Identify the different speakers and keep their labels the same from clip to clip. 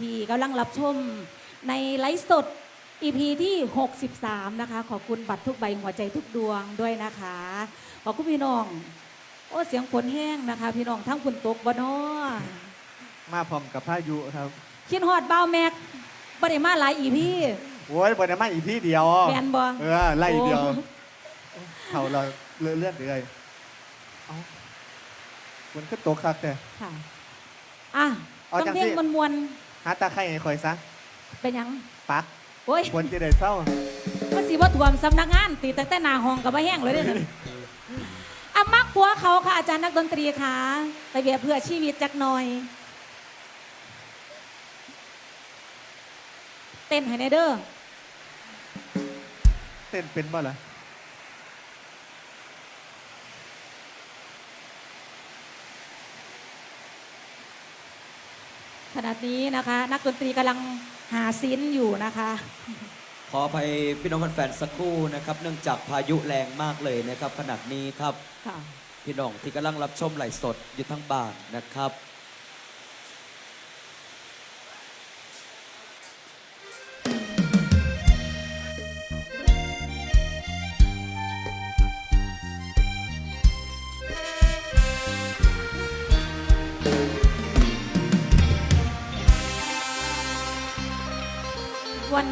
Speaker 1: ที่กำลังรับชมในไลฟ์สด EP ที่ 63 นะคะ ขอบคุณบัตรทุกใบหัวใจทุกดวงด้วยนะคะ ขอบคุณพี่น้อง โอ้เสียงฝนแห้งนะคะ พี่น้องทั้งคุณตกบ่เนอ
Speaker 2: มาพร้อมกับพายุครับ
Speaker 1: คิดฮอดเบ้าแม็กบ่ได้มาหลายอีพี่
Speaker 2: โอ้ยบนมาอีกที่เดียว
Speaker 1: แมนบ่
Speaker 2: เออไล่เดียว
Speaker 1: โอ้
Speaker 2: เขาเราเลื่อนเลื่อนเลยเอ้ามันก็ตกคักแต่
Speaker 1: ค่ะอะ
Speaker 2: เอา
Speaker 1: ต้อง
Speaker 2: จัง
Speaker 1: เพล
Speaker 2: สิ
Speaker 1: งมวน
Speaker 2: หาตาไข่ให้คอยซะ
Speaker 1: ๆเป็นหยัง
Speaker 2: ปัก
Speaker 1: โอ้ย
Speaker 2: ควรจะได้เศร้า
Speaker 1: มันสิบ่ถ่วมสำนักงานตีแต่แต่หนาห้องกับบ่แห้งเลยเด้อนั่นอะมักผัวเขาค่ะอาจารย์นักดนตรีค่ะไปเบียเพื่อชีวิตจักหน่อย เต้นให้ในเด้อ
Speaker 2: เต้นเป็นบ่ล่ะ
Speaker 1: ณะนี้นะคะ นักดนตรีกำลังหาซินอยู่นะคะ
Speaker 3: ขออภัยพี่น้องแฟนๆสักครู่นะครับ เนื่องจากพายุแรงมากเลยนะครับขนาดนี้ครับ
Speaker 1: ค่ะ
Speaker 3: พี่น้องที่กำลังรับชมไลฟ์สดอยู่ทั้งบ้านนะครับ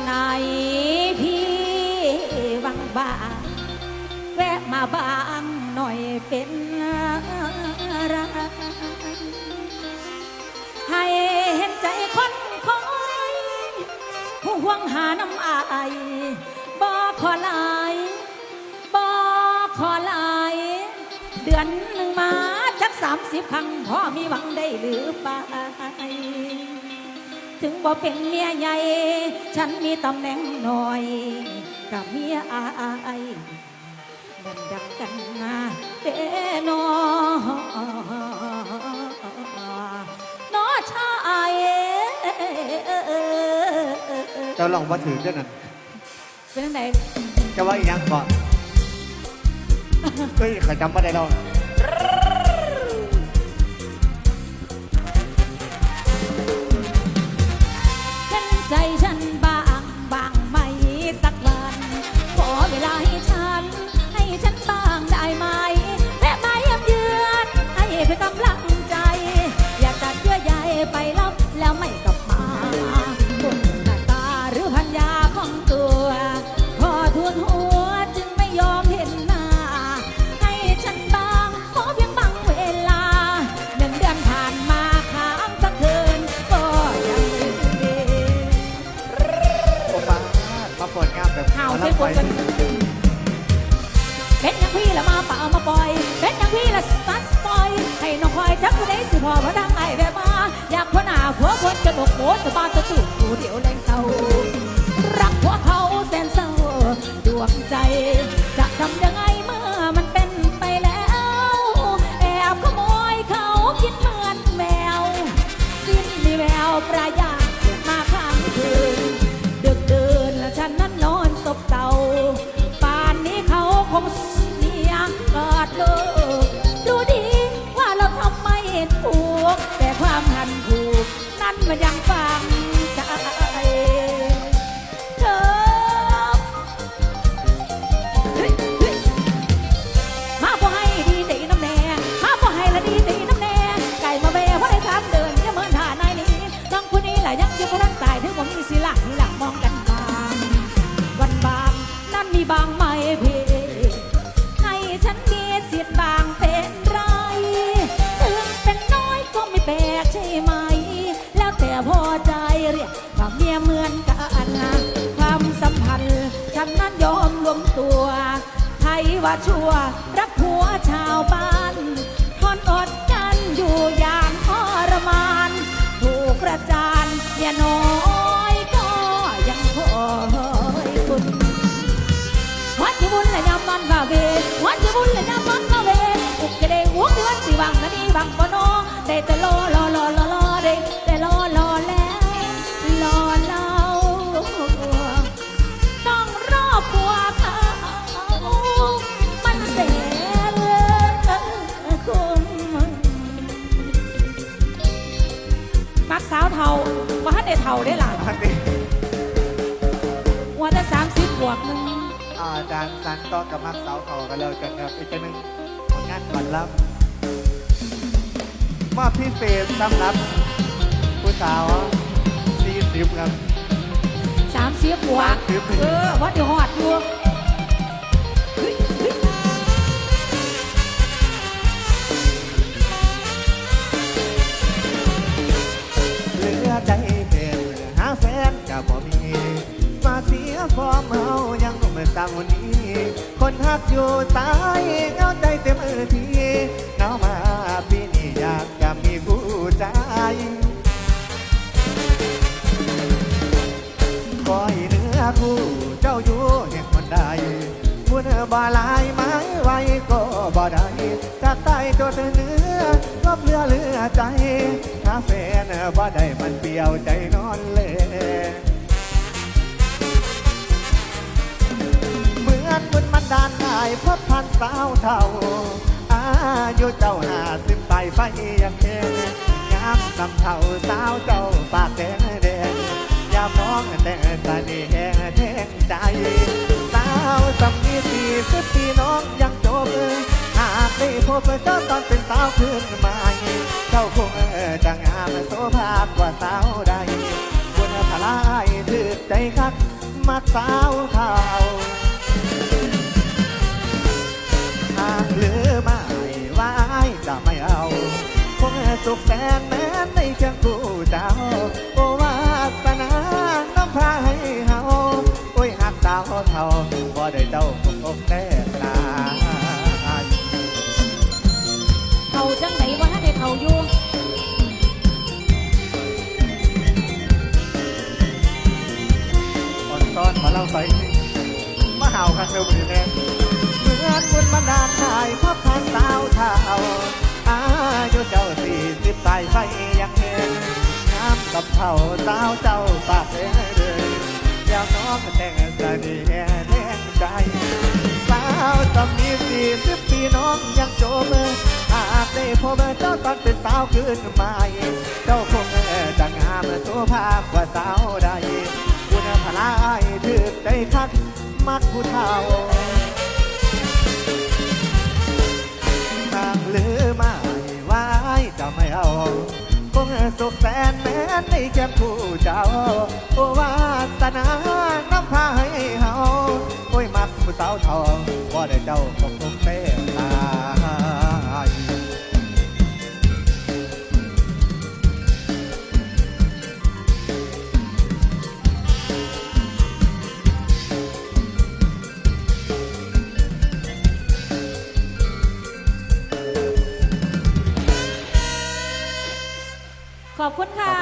Speaker 1: ไหนพี่บางบางแวะมาบางหน่อยเป็นไรให้เห็นใจคนคอยผู้ห่วงหาน้ำอายบ่ขอลายบ่ขอลายเดือนหนึ่งมาจักสามสิบครั้งพ่อมีหวังได้หรือไป ถึงบ่เป็นเมียใหญ่ ฉันมีตำแหน่งหน่อยกับเมียอายดันดังกันนะเด้นอน้อชาย
Speaker 2: เจ้าลองมาถือเจ้านั่น
Speaker 1: เป็นไหน
Speaker 2: เจะว่าอีกอยังก่อนเฮ้ยเขาจำไม่ได้แล้ว
Speaker 1: งามแบบข่าวหม
Speaker 2: อเส้
Speaker 1: น
Speaker 2: ลำ
Speaker 1: บนกันเป็นอย่างพี่ละมาเปล่ามาปล่อยเป็นอย่างพี่ละสัดปล่อย ให้น้องคอยจักผู้ใดสิพอพระดังไอแบบมาอยากพ่อหน้าผัวคนจะตกโบจะบ้านจะตู่ผู้เดียวแรงเศร้ารักผัวเขาแสนเศร้าดวงใจจะทำยังไง สิดบางเป็นไรถึงเป็นน้อยก็ไม่แปลกใช่ไหม แล้วแต่พอใจเรียกว่าเมียเหมือนกันนะความสัมพันธ์ ฉันนั้นยอมรวมตัว ใครว่าชั่วรัก ต่อกับ
Speaker 2: มักเสาเขากันเลยกันครับอีกตัวหนึ่งผลงานก่อนรับมอบพิเศษสำหรับผู้สาวสี่สิบครับ
Speaker 1: สามสิบบวก
Speaker 2: 30
Speaker 1: เออวัดเดี๋ยวหอดอ
Speaker 2: นหักอยู่ตายเงาใจเต็มมือทีเหงามาปีนี้อยากจะมีผู้ใจคอยเนื้อคู่เจ้าอยู่แห่งคนใดมุนบ่ลายไม้ไว้ก็บ่ได้จากใต้ตัวเนื้อก็เพื่อเลือใจหาแฟนบ่ได้มันเปลี่ยวใจนอนเลย อนบุญมันานได้พบพันสาวเท่า อายุเจ้าหาสิบไปไฟยังเห็นงามตำเท่าสาวเจ้าปากแดงแดงยามน้องแต่ตาดีแหงแทงใจ สาวสำนีสี่สิบปีน้องยังจบหากได้พบเจ้าตอนเป็นสาวขึ้นมาเจ้าคงจะงามโสภาพกว่าสาวใดบุญพลายถือใจคักมักสาวเท่า สุขแสนแม้นในเคียงคู่เจ้าโอวาสนาน้ำพาให้เฮาโอ้ยหักสาวเท่าบ่ได้เจ้าคงอกแต่ตาย
Speaker 1: เขาจังไหนว่าให้เขาอยู่
Speaker 2: อ่อนซ้อนมาเล่าไปมาเห่าคักเร็วมือแน่เหมือนบุญมันดานทายพับพันสาวเท่า อายุเจ้าสี่สิบสายไฟยังเห็นน้ำกับเท่าสาวเจ้าปากแดงเลยอยากน้องแต่งสนีแห่แดงใจสาวจำมีสี่สิบปีน้องยังโจมหากได้พบเจ้าตอนเป็นสาวขึ้นใหม่เจ้าคงจะงามตัวภาพกว่าสาวใดคุณพลายถือใจคักมักผู้เฒ่า สุขแสนแม้ในแก้มผู้เจ้า โอวาสนาน้ำพาให้เฮาโอ้ยมักผู้สาวทองว่าได้เจ้าคงคงเต้
Speaker 1: คุณค่ะ
Speaker 2: ขอบคุณครับ